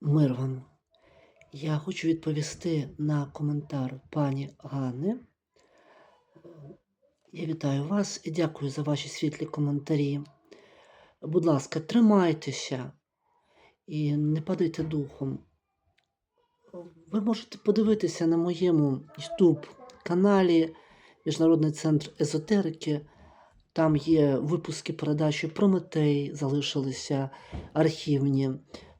Мир вам. Я хочу відповісти на коментар пані Гани. Я вітаю вас і дякую за ваші світлі коментарі. Будь ласка, тримайтеся і не падайте духом. Ви можете подивитися на моєму YouTube каналі Міжнародний центр езотерики. Там є випуски передачі Прометей, залишилися архівні.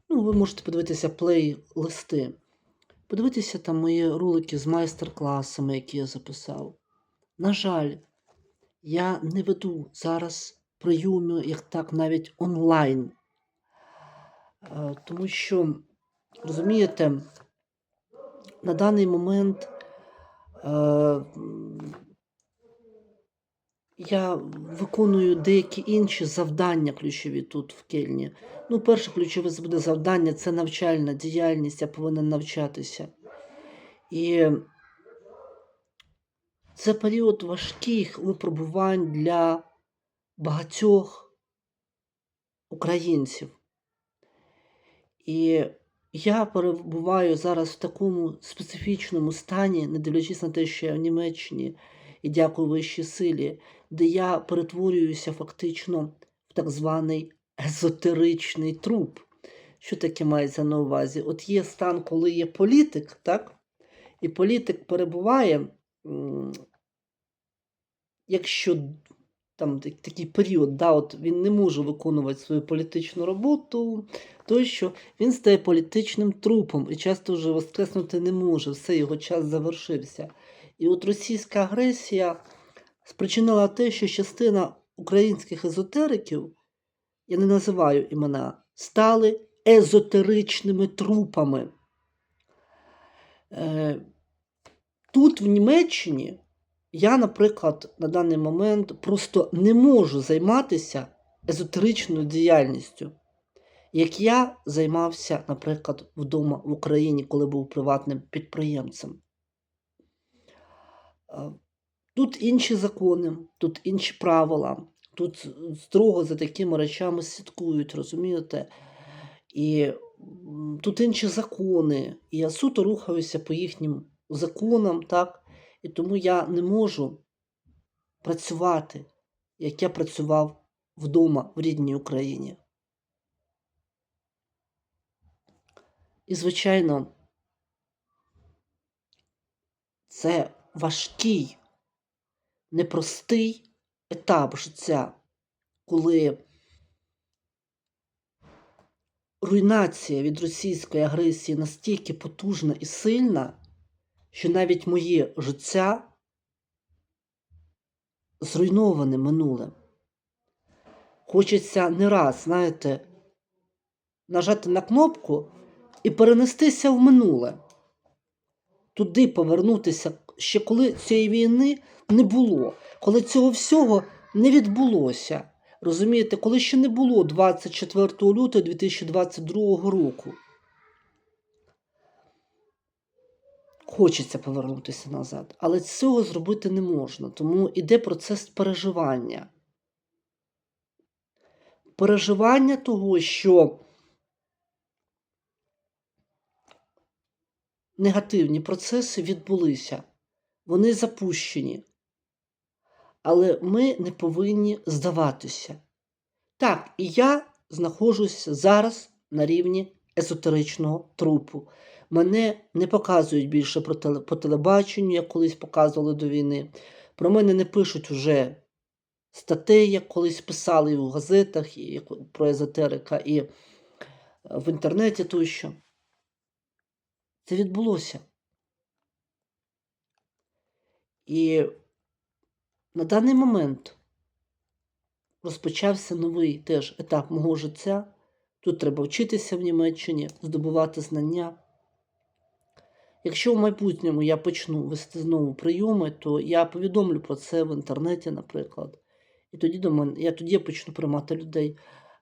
Ну, ви можете подивитися плейлисти. Подивитися там мої ролики з майстер-класами, які я записав. На жаль, я не веду зараз прийоми, як так, навіть онлайн. Е, Тому що, розумієте, на даний момент е, я виконую деякі інші завдання ключові тут в Кельні. Ну, перше ключове буде завдання це навчальна діяльність, я повинен навчатися. І це період важких випробувань для багатьох українців. І я перебуваю зараз в такому специфічному стані, не дивлячись на те, що я в Німеччині і дякую вищій силі, де я перетворююся фактично в так званий езотеричний труп. Що таке мається на увазі? От є стан, коли є політик, так? І політик перебуває, якщо там такий період, да, от він не може виконувати свою політичну роботу, то що він стає політичним трупом і часто вже воскреснути не може, все його час завершився. І от російська агресія спричинила те, що частина українських езотериків, я не називаю імена, стали езотеричними трупами. Е, Тут, в Німеччині, я, наприклад, на даний момент просто не можу займатися езотеричною діяльністю, як я займався, наприклад, вдома в Україні, коли був приватним підприємцем. Е, Тут інші закони, тут інші правила, тут строго за такими речами слідкують, розумієте? І тут інші закони, і я суто рухаюся по їхнім законам, так? І тому я не можу працювати, як я працював вдома в рідній Україні. І, звичайно, це важкий, непростий етап життя, коли руйнація від російської агресії настільки потужна і сильна, що навіть моє життя зруйноване минулим. Хочеться не раз, знаєте, нажати на кнопку і перенестися в минуле. Туди повернутися, ще коли цієї війни не було, коли цього всього не відбулося. Розумієте, коли ще не було 24 лютого 2022 року. Хочеться повернутися назад, але цього зробити не можна, тому іде процес переживання. Переживання того, що негативні процеси відбулися, вони запущені. Але ми не повинні здаватися. Так, і я знаходжуся зараз на рівні езотеричного трупу. Мене не показують більше по, теле, по телебаченню, як колись показували до війни. Про мене не пишуть уже статей, як колись писали і в газетах, і про езотерика, і е, в інтернеті тощо. Це відбулося. І на даний момент розпочався новий теж етап мого життя. Тут треба вчитися в Німеччині, здобувати знання. Якщо в майбутньому я почну вести знову прийоми, то я повідомлю про це в інтернеті, наприклад. І тоді до мене, я тоді почну приймати людей,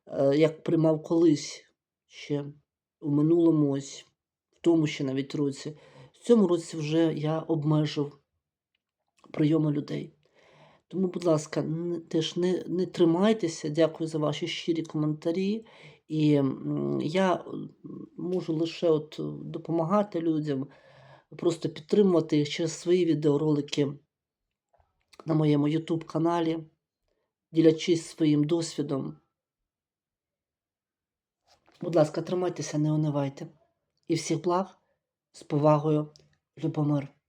е, як приймав колись ще у минулому ось, в тому ще навіть році. В цьому році вже я обмежив прийоми людей. Тому, будь ласка, теж не, не тримайтеся. Дякую за ваші щирі коментарі. І я можу лише от е, допомагати людям, просто підтримувати їх через свої відеоролики на моєму YouTube каналі, ділячись своїм досвідом. Будь ласка, тримайтеся, не унивайте. І всіх благ з повагою, Любомир.